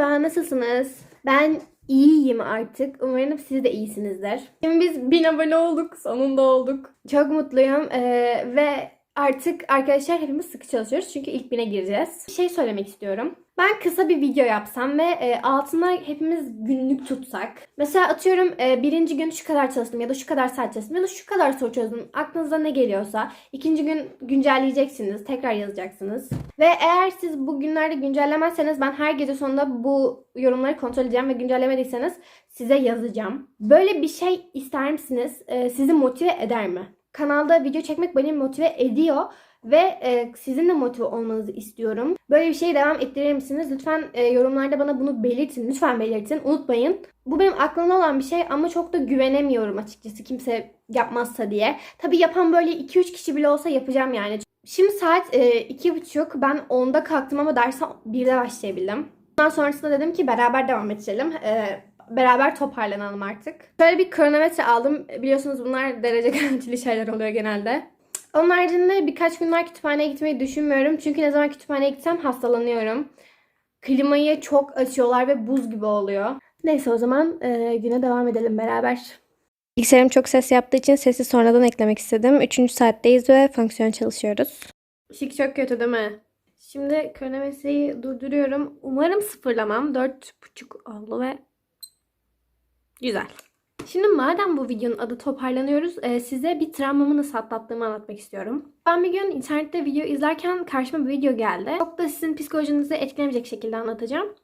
Merhaba, nasılsınız? Ben iyiyim artık. Umarım siz de iyisinizdir. Şimdi biz 1000 abone olduk. Sonunda olduk. Çok mutluyum. Ee, ve artık arkadaşlar hepimiz sıkı çalışıyoruz. Çünkü ilk bine gireceğiz. Bir şey söylemek istiyorum. Ben kısa bir video yapsam ve e, altına hepimiz günlük tutsak. Mesela atıyorum e, birinci gün şu kadar çalıştım ya da şu kadar saat çalıştım ya da şu kadar soru çözdüm. Aklınıza ne geliyorsa. ikinci gün güncelleyeceksiniz. Tekrar yazacaksınız. Ve eğer siz bu günlerde güncellemezseniz ben her gece sonunda bu yorumları kontrol edeceğim ve güncellemediyseniz size yazacağım. Böyle bir şey ister misiniz? E, sizi motive eder mi? Kanalda video çekmek beni motive ediyor ve e, sizin de motive olmanızı istiyorum. Böyle bir şeyi devam ettirir misiniz? Lütfen e, yorumlarda bana bunu belirtin. Lütfen belirtin. Unutmayın. Bu benim aklımda olan bir şey ama çok da güvenemiyorum açıkçası kimse yapmazsa diye. Tabi yapan böyle 2-3 kişi bile olsa yapacağım yani. Şimdi saat e, 2.30 ben 10'da kalktım ama derse 1'de başlayabildim. Ondan sonrasında dedim ki beraber devam edelim. E, beraber toparlanalım artık. Şöyle bir kronometre aldım. Biliyorsunuz bunlar derece garantili şeyler oluyor genelde. Onun haricinde birkaç gün daha kütüphaneye gitmeyi düşünmüyorum. Çünkü ne zaman kütüphaneye gitsem hastalanıyorum. Klimayı çok açıyorlar ve buz gibi oluyor. Neyse o zaman e, güne devam edelim beraber. Bilgisayarım çok ses yaptığı için sesi sonradan eklemek istedim. Üçüncü saatteyiz ve fonksiyon çalışıyoruz. Işık çok kötü değil mi? Şimdi kronometreyi durduruyorum. Umarım sıfırlamam. Dört buçuk oldu ve güzel. Şimdi madem bu videonun adı toparlanıyoruz, e, size bir travmamı nasıl atlattığımı anlatmak istiyorum. Ben bir gün internette video izlerken karşıma bir video geldi. Çok da sizin psikolojinizi etkilemeyecek şekilde anlatacağım.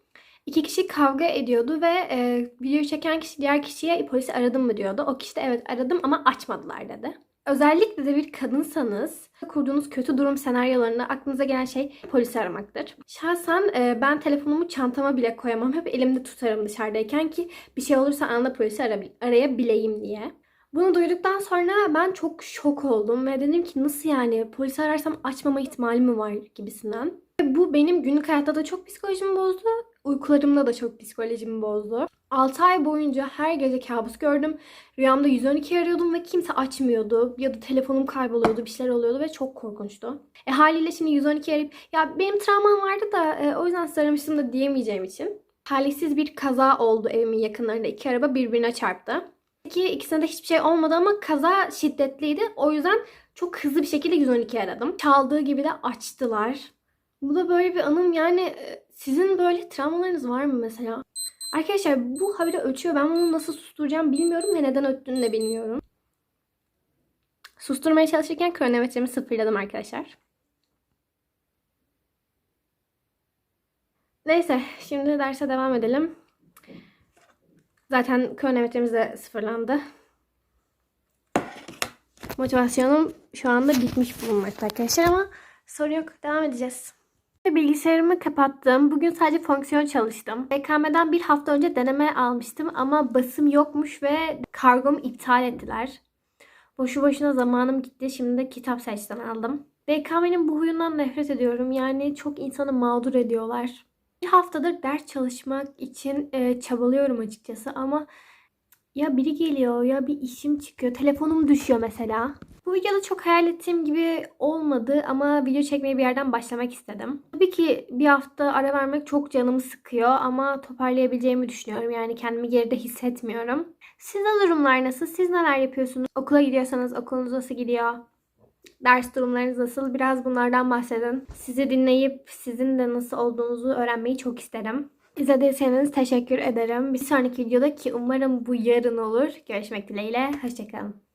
İki kişi kavga ediyordu ve e, video çeken kişi diğer kişiye polisi aradım mı diyordu. O kişi de evet aradım ama açmadılar dedi. Özellikle de bir kadınsanız kurduğunuz kötü durum senaryolarında aklınıza gelen şey polisi aramaktır. Şahsen e, ben telefonumu çantama bile koyamam. Hep elimde tutarım dışarıdayken ki bir şey olursa anında polisi ara- arayabileyim diye. Bunu duyduktan sonra ben çok şok oldum ve dedim ki nasıl yani polisi ararsam açmama ihtimali mi var gibisinden. Bu benim günlük hayatta da çok psikolojimi bozdu. Uykularımda da çok psikolojimi bozdu. 6 ay boyunca her gece kabus gördüm. Rüyamda 112 arıyordum ve kimse açmıyordu. Ya da telefonum kayboluyordu, bir şeyler oluyordu ve çok korkunçtu. E haliyle şimdi 112 arayıp ya benim travmam vardı da e, o yüzden size aramıştım da diyemeyeceğim için. Talihsiz bir kaza oldu evimin yakınlarında. iki araba birbirine çarptı. Ki ikisinde de hiçbir şey olmadı ama kaza şiddetliydi. O yüzden çok hızlı bir şekilde 112 aradım. Çaldığı gibi de açtılar. Bu da böyle bir anım yani e, sizin böyle travmalarınız var mı mesela? Arkadaşlar bu haberi ölçüyor. Ben bunu nasıl susturacağım bilmiyorum ve neden öttüğünü de bilmiyorum. Susturmaya çalışırken kronometremi sıfırladım arkadaşlar. Neyse şimdi derse devam edelim. Zaten kronometremiz de sıfırlandı. Motivasyonum şu anda bitmiş bulunmakta arkadaşlar ama sorun yok. Devam edeceğiz. Bilgisayarımı kapattım. Bugün sadece fonksiyon çalıştım. BKM'den bir hafta önce deneme almıştım ama basım yokmuş ve kargomu iptal ettiler. Boşu boşuna zamanım gitti. Şimdi de kitap seçten aldım. BKM'nin bu huyundan nefret ediyorum. Yani çok insanı mağdur ediyorlar. Bir haftadır ders çalışmak için e, çabalıyorum açıkçası ama ya biri geliyor ya bir işim çıkıyor. Telefonum düşüyor mesela. Bu videoda çok hayal ettiğim gibi olmadı ama video çekmeye bir yerden başlamak istedim. Tabii ki bir hafta ara vermek çok canımı sıkıyor ama toparlayabileceğimi düşünüyorum. Yani kendimi geride hissetmiyorum. Sizde durumlar nasıl? Siz neler yapıyorsunuz? Okula gidiyorsanız okulunuz nasıl gidiyor? Ders durumlarınız nasıl? Biraz bunlardan bahsedin. Sizi dinleyip sizin de nasıl olduğunuzu öğrenmeyi çok isterim. İzlediyseniz teşekkür ederim. Bir sonraki videoda ki umarım bu yarın olur. Görüşmek dileğiyle. Hoşçakalın.